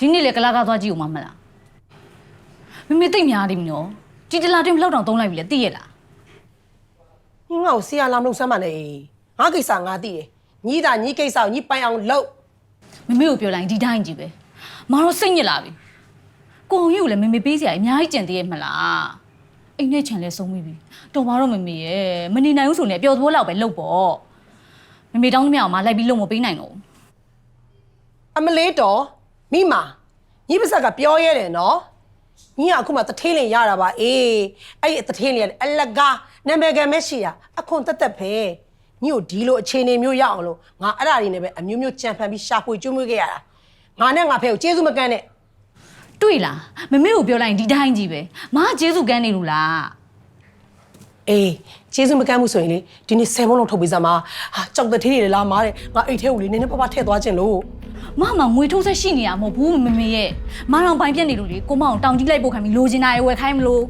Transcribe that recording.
ဒီနေ့လေကလာကားသွားကြည့်ဦးမမလားမမေတိတ်များနေပြီနော်ဒီတလာတင်ဘလောက်တောင်သုံးလိုက်ပြီလေသိရလားညီငါ့ကိုဆရာလာမလို့စမ်းပါနဲ့ငါကိစ္စငါသိတယ်ညီးတာညီးကိစ္စကိုညီးပိုင်အောင်လုပ်မမေကိုပြောလိုက်ရင်ဒီတိုင်းကြီးပဲမတော်စိတ်ညစ်လာပြီကိုအောင်ကြီးကိုလည်းမမေပေးစရာအများကြီးကြံသေးရဲ့မလားအိမ်နဲ့ချန်လဲဆုံးမိပြီတော်ပါတော့မမေရဲ့မနေနိုင်ဘူးဆိုရင်ပျော်သဘောလောက်ပဲလုပ်ပေါ့မမေတောင်းသမျှအောင်မလိုက်ပြီးလုပ်မပေးနိုင်တော့ဘူးအမလေးတော် မိမာညီးပါဇက်ကပြောရဲတယ်နော်ညီးကအခုမှတထင်းလင်ရတာပါအေးအဲ့ဒီတထင်းလင်ကအလကားနာမည်ကမရှိရအခွန်တက်တက်ပဲညီကိုဒီလိုအခြေအနေမျိုးရအောင်လို့ငါအဲ့ဒါတွေနဲ့ပဲအမျိုးမျိုးကြံဖန်ပြီးရှာဖွေကျွေးမွေးခဲ့ရတာငါနဲ့ငါဖဲကိုကျေးဇူးမကန်းနဲ့တွေ့လားမမေကိုပြောလိုက်ရင်ဒီတိုင်းကြီးပဲမကကျေးဇူးကမ်းနေလို့လားအေးကျေးဇူးမကမ်းဘူးဆိုရင်လေဒီနေ့10ဘုံလုံးထုတ်ပေးစမ်းပါဟာကြောက်တဲ့ထေးတွေလာမားတယ်ငါအိတ်ထဲကိုလေနည်းနည်းပါးပါးထည့်သွားခြင်းလို့ မမငွေထုတ်ဆက်ရှိနေရမဟုတ်ဘူးမမေရဲ့မအောင်ပိုင်ပြက်နေလို့လေကိုမအောင်တောင်ကြီးလိုက်ပို့ခိုင်းပြီးလိုချင်တာရေဝယ်ခိုင်းမလို့